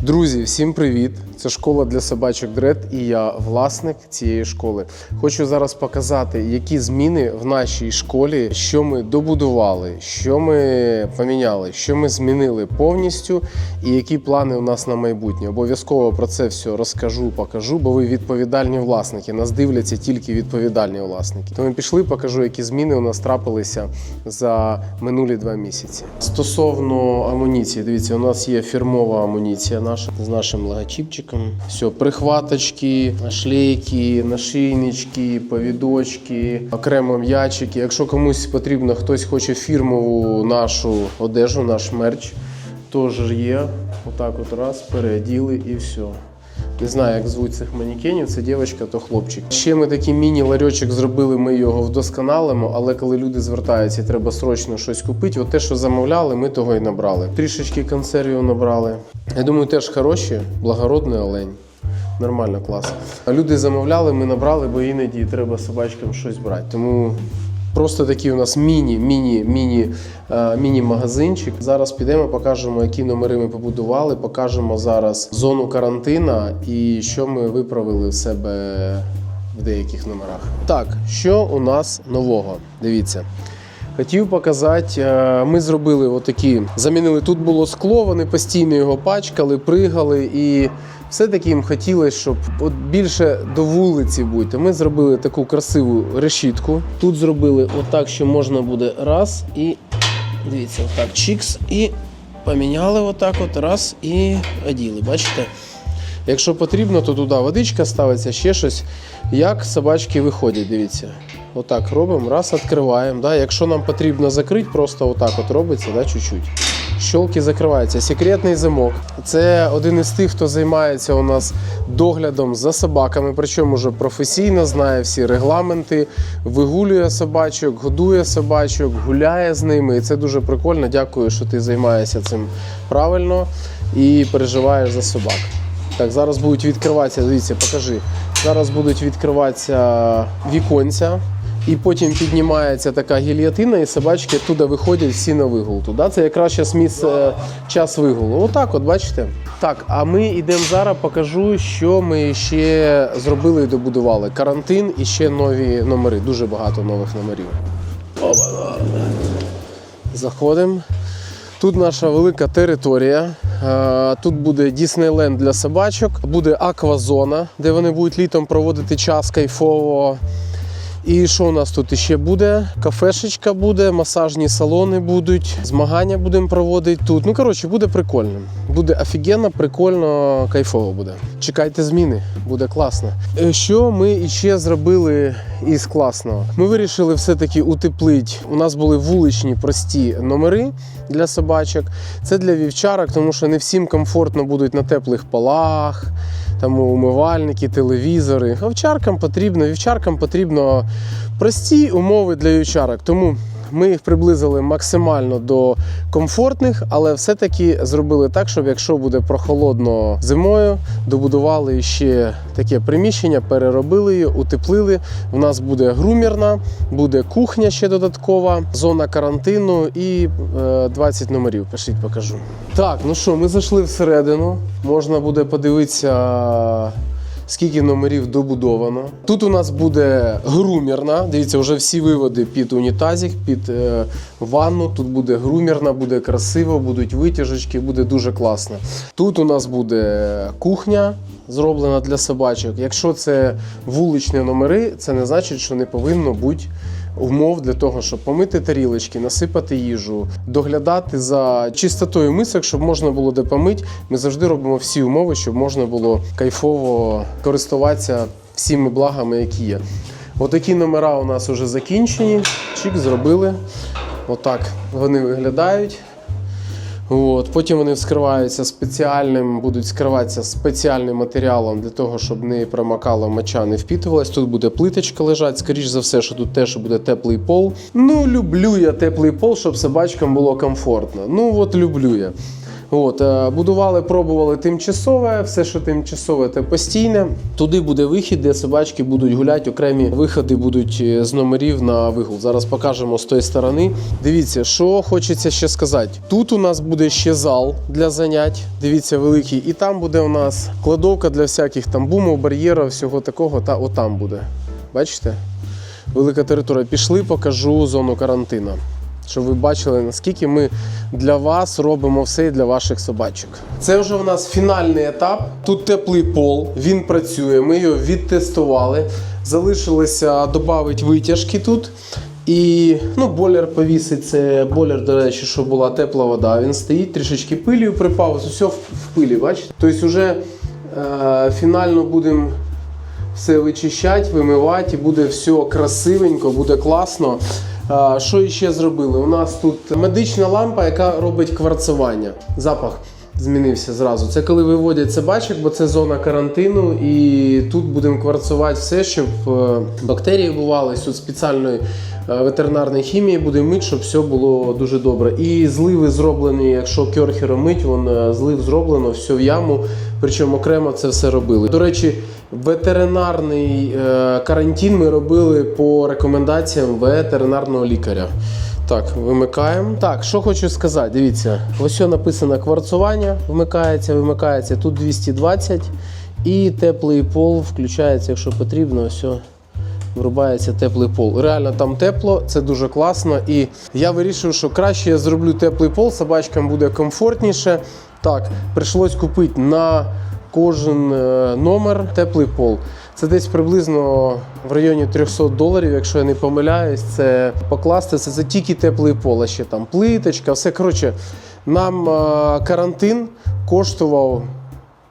Друзі, всім привіт! Це школа для собачок Дред і я власник цієї школи. Хочу зараз показати, які зміни в нашій школі, що ми добудували, що ми поміняли, що ми змінили повністю, і які плани у нас на майбутнє. Обов'язково про це все розкажу, покажу, бо ви відповідальні власники. Нас дивляться тільки відповідальні власники. Тому пішли, покажу, які зміни у нас трапилися за минулі два місяці. Стосовно амуніції, дивіться, у нас є фірмова амуніція наша з нашим логотипчиком. Все, прихваточки, нашлейки, нашийнички, повідочки, окремо м'ячики. Якщо комусь потрібно, хтось хоче фірмову нашу одежу, наш мерч, теж є. Отак от раз, переоділи і все. Не знаю, як звуть цих манекенів, це дівчинка, то хлопчик. Ще ми такий міні-ларьочок зробили, ми його вдосконалимо, але коли люди звертаються і треба срочно щось купити, от те, що замовляли, ми того і набрали. Трішечки консервів набрали. Я думаю, теж хороші, благородний олень. Нормально, клас. А люди замовляли, ми набрали, бо іноді треба собачкам щось брати. Тому Просто такий у нас міні, міні, міні, е. Зараз підемо, покажемо, які номери ми побудували. Покажемо зараз зону карантина і що ми виправили в себе в деяких номерах. Так, що у нас нового? Дивіться. Хотів показати, е, ми зробили отакі, замінили тут було скло, вони постійно його пачкали, пригали і все-таки їм хотілося, щоб от більше до вулиці бути. Ми зробили таку красиву решітку. Тут зробили отак, що можна буде раз і дивіться, отак чікс, і поміняли отак, от раз і оділи. Бачите? Якщо потрібно, то туди водичка ставиться, ще щось. Як собачки виходять, дивіться. Отак робимо, раз відкриваємо. Да? Якщо нам потрібно закрити, просто отак от робиться, да, чуть-чуть. Щолки закриваються. Секретний замок. Це один із тих, хто займається у нас доглядом за собаками, причому вже професійно знає всі регламенти, вигулює собачок, годує собачок, гуляє з ними. І це дуже прикольно. Дякую, що ти займаєшся цим правильно і переживаєш за собак. Так, зараз будуть відкриватися, дивіться, покажи. Зараз будуть відкриватися віконця, і потім піднімається така гільйотина, і собачки туди виходять всі на вигул. Туди це якраз час місце час вигулу. Отак, от бачите. Так, а ми йдемо зараз, покажу, що ми ще зробили і добудували. Карантин і ще нові номери. Дуже багато нових номерів. Заходимо. Тут наша велика територія. Е, Тут буде Діснейленд для собачок, буде аквазона, де вони будуть літом проводити час кайфово. І що у нас тут ще буде? Кафешечка буде, масажні салони будуть, змагання будемо проводити тут. Ну, коротше, буде прикольно. Буде офігенно, прикольно, кайфово буде. Чекайте зміни, буде класно. Е, Що ми ще зробили із класного? Ми вирішили все-таки утеплити. У нас були вуличні прості номери для собачок. Це для вівчарок, тому що не всім комфортно будуть на теплих полах там умивальники, телевізори. Овчаркам потрібно, вівчаркам потрібно прості умови для вівчарок. Тому ми їх приблизили максимально до комфортних, але все-таки зробили так, щоб якщо буде прохолодно зимою, добудували ще таке приміщення, переробили її, утеплили. У нас буде грумірна, буде кухня ще додаткова, зона карантину і е, 20 номерів. Пишіть, покажу. Так, ну що, ми зайшли всередину. Можна буде подивитися. Скільки номерів добудовано. Тут у нас буде грумірна. Дивіться, вже всі виводи під унітазик, під е, ванну. Тут буде грумірна, буде красиво, будуть витяжечки, буде дуже класно. Тут у нас буде кухня. Зроблена для собачок. Якщо це вуличні номери, це не значить, що не повинно бути умов для того, щоб помити тарілочки, насипати їжу, доглядати за чистотою мисок, щоб можна було де помити. Ми завжди робимо всі умови, щоб можна було кайфово користуватися всіми благами, які є. Отакі номера у нас вже закінчені. Чик зробили. Отак вони виглядають. От. Потім вони вскриваються спеціальним, будуть скриватися спеціальним матеріалом для того, щоб не промокала моча, не впітувалась. Тут буде плиточка лежать. Скоріш за все, що тут теж буде теплий пол. Ну, люблю я теплий пол, щоб собачкам було комфортно. Ну от люблю я. От, е, будували, пробували тимчасове, все, що тимчасове, те постійне. Туди буде вихід, де собачки будуть гуляти, окремі виходи будуть е, з номерів на вигул. Зараз покажемо з тої сторони. Дивіться, що хочеться ще сказати. Тут у нас буде ще зал для занять. Дивіться, великий. І там буде у нас кладовка для всяких там бумов, бар'єрів, всього такого. Та отам буде. Бачите? Велика територія. Пішли, покажу зону карантину. Щоб ви бачили, наскільки ми для вас робимо все і для ваших собачок. Це вже у нас фінальний етап. Тут теплий пол, він працює. Ми його відтестували. Залишилося додати витяжки тут. І ну, бойлер повісить. Це бойлер, до речі, що була тепла вода. Він стоїть, трішечки пилію припав, в, в пилі, бачите? Тобто, вже е, фінально будемо все вичищати, вимивати, і буде все красивенько, буде класно. Що ще зробили? У нас тут медична лампа, яка робить кварцування. Запах змінився зразу. Це коли виводять собачок, бо це зона карантину, і тут будемо кварцувати все, щоб е, бактерії бували. Тут спеціальної е, ветеринарної хімії будемо мити, щоб все було дуже добре. І зливи зроблені, якщо кьорхером мить, вон е, злив зроблено, все в яму. Причому окремо це все робили. До речі, ветеринарний е, карантин ми робили по рекомендаціям ветеринарного лікаря. Так, вимикаємо. Так, що хочу сказати, дивіться, ось написано кварцування, вмикається, вимикається. Тут 220 і теплий пол включається, якщо потрібно, ось. Врубається теплий пол. Реально там тепло, це дуже класно. І я вирішив, що краще я зроблю теплий пол, собачкам буде комфортніше. Так, прийшлось купити на кожен е, номер теплий пол. Це десь приблизно в районі 300 доларів, якщо я не помиляюсь. Це покласти це, це тільки теплий пол, а ще там плиточка, все. Коротше, нам е, карантин коштував.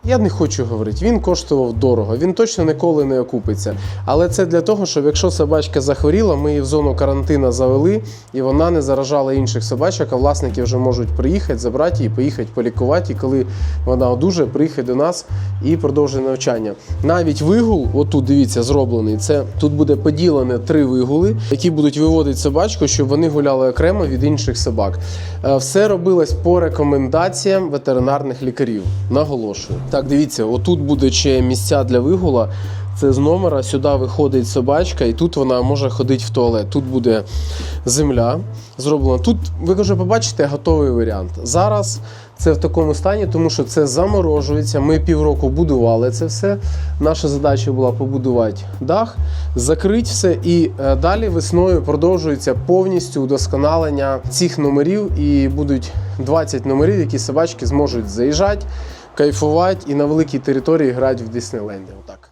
Я не хочу говорити, він коштував дорого, він точно ніколи не окупиться. Але це для того, щоб якщо собачка захворіла, ми її в зону карантину завели, і вона не заражала інших собачок, а власники вже можуть приїхати, забрати її, поїхати полікувати. І коли вона одужає, приїхати до нас і продовжує навчання. Навіть вигул, отут дивіться, зроблений. Це тут буде поділене три вигули, які будуть виводити собачку, щоб вони гуляли окремо від інших собак. Е, Все робилось по рекомендаціям ветеринарних лікарів. Наголошую. Так, дивіться, отут буде ще місця для вигула. Це з номера сюди виходить собачка, і тут вона може ходити в туалет. Тут буде земля зроблена. Тут ви вже побачите готовий варіант. Зараз це в такому стані, тому що це заморожується. Ми півроку будували це все. Наша задача була побудувати дах, закрити все, і е, далі весною продовжується повністю удосконалення цих номерів. І будуть 20 номерів, які собачки зможуть заїжджати, кайфувати і на великій території грати в Діснейленді. Отак.